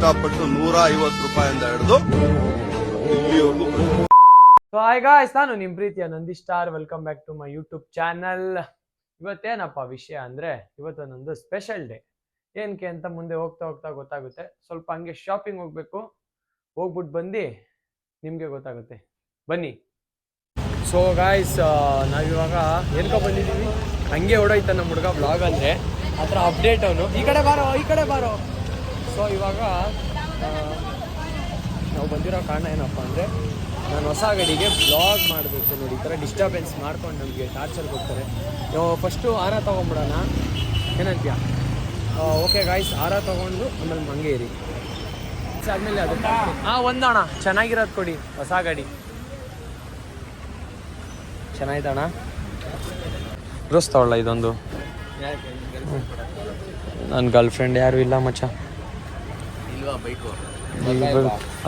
ಕಷ್ಟಪಟ್ಟು ನೂರ ಐವತ್ತು ರೂಪಾಯಿಂದ ಹಿಡಿದು ಸೊ ಹಾಯ್ ಗಾಯ್ಸ್ ನಾನು ನಿಮ್ಮ ಪ್ರೀತಿಯ Nandi star. Welcome back to my YouTube channel ಇವತ್ತೇನಪ್ಪ ವಿಷಯ ಅಂದ್ರೆ ಇವತ್ತು ನಂದು ಸ್ಪೆಷಲ್ ಡೇ ಏನಕ್ಕೆ ಅಂತ ಮುಂದೆ ಹೋಗ್ತಾ ಹೋಗ್ತಾ ಗೊತ್ತಾಗುತ್ತೆ. ಸ್ವಲ್ಪ ಹಂಗೆ ಶಾಪಿಂಗ್ ಹೋಗ್ಬೇಕು. ಹೋಗ್ಬಿಟ್ಟು ಬಂದು ನಿಮಗೆ ಗೊತ್ತಾಗುತ್ತೆ. ಬನ್ನಿ. ಸೊ ಗಾಯ್ಸ್ ನಾವಿವಾಗ ಎಲ್ಕ ಬಂದಿದ್ದೀವಿ. ಹಂಗೆ ಓಡೋಯ್ತ ನಮ್ಮ ಹುಡುಗ ಬ್ಲಾಗ್ ಅಂದರೆ. ಆ ಥರ ಅಪ್ಡೇಟ್ ಅವನು. ಈ ಕಡೆ ಬಾರೋ, ಈ ಕಡೆ ಬಾರೋ. ಸೊ ಇವಾಗ ನಾವು ಬಂದಿರೋ ಕಾರಣ ಏನಪ್ಪ ಅಂದರೆ ನಾನು ಹೊಸ ಗಡಿಗೆ ಬ್ಲಾಗ್ ಮಾಡಬೇಕು ನೋಡಿ ಈ ಥರ ಡಿಸ್ಟರ್ಬೆನ್ಸ್ ಮಾಡ್ಕೊಂಡು ನಮಗೆ ಟಾರ್ಚರ್ ಕೊಡ್ತಾರೆ ನಾವು ಫಸ್ಟು ಆರ ತೊಗೊಂಬಿಡೋಣ ಏನಂತೀಯ? ಓಕೆ ಗಾಯ್ಸ್ ಆರ ತೊಗೊಂಡು ಆಮೇಲೆ ಮಂಗೆ ಇರಿ. ಆದಮೇಲೆ ಅದು ಹಾಂ ಒಂದಣ್ಣ ಚೆನ್ನಾಗಿರೋದು ಕೊಡಿ ಹೊಸ ಗಾಡಿ ಚೆನ್ನಾಯ್ತಣ್ಣ? ರೋಸ್ ತಗೊಳ್ಳ ಇದೊಂದು ನನ್ನ ಗರ್ಲ್ ಫ್ರೆಂಡ್ ಯಾರು ಇಲ್ಲ ಮಚ್ಚ.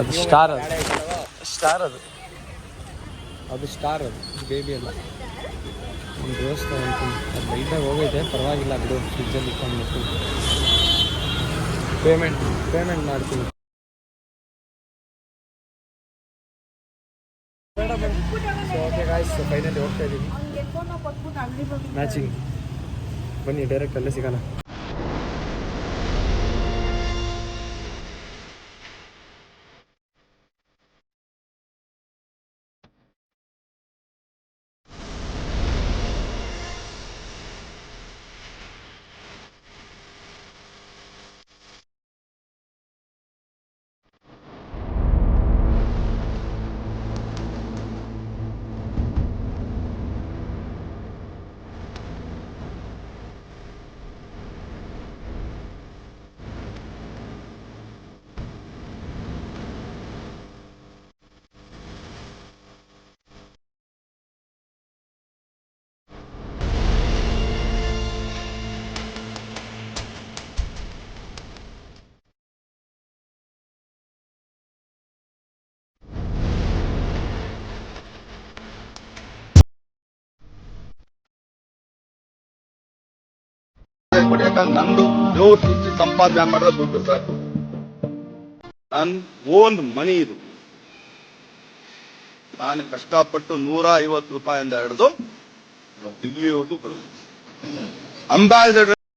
ಅದು ಸ್ಟಾರ್ ಅದು. ಸ್ಟಾರ್ ಅದು. ಅದು ಸ್ಟಾರ್ ಅದು ಬೇಬಿ ಅಲ್ಲ. ಒಂದು ತಗೊಂತೀನಿ ಅದು ಲೈಟಾಗಿ ಹೋಗೈತೆ ಪರವಾಗಿಲ್ಲ ಬಿಡು ಫ್ರಿಜ್ಜಲ್ಲಿ ಇಟ್ಕೊಂಡ್ಬಿಟ್ಟು. ಪೇಮೆಂಟ್ ಪೇಮೆಂಟ್ ಮಾಡ್ತೀನಿ. ಓಕೆ ಗಾಯ್ಸ್ ಫೈನಲಿ ಹೋಗ್ತಾ ಇದ್ದೀನಿ ಮ್ಯಾಚಿಂಗ್ ಬನ್ನಿ ಡೈರೆಕ್ಟ್ ಅಲ್ಲೇ ಸಿಗೋಣ. ಯಾಕಂದ್ರೆ ನಂದು ಜೋರ್ ಸುತ್ತಿ ಸಂಪಾದನೆ ಮಾಡಿದ್ರೆ ದುಡ್ಡು ಸರ್ ನನ್ ಓನ್ ಮನಿ ಇದು ನಾನು ಕಷ್ಟಪಟ್ಟು ನೂರ ಐವತ್ತು ರೂಪಾಯಿಂದ ಹಿಡಿದು ಇಲ್ಲಿವರೆಗೂ ಬಂದಿದ್ದೀನಿ. ಅಂಬಾಸಿಡರ್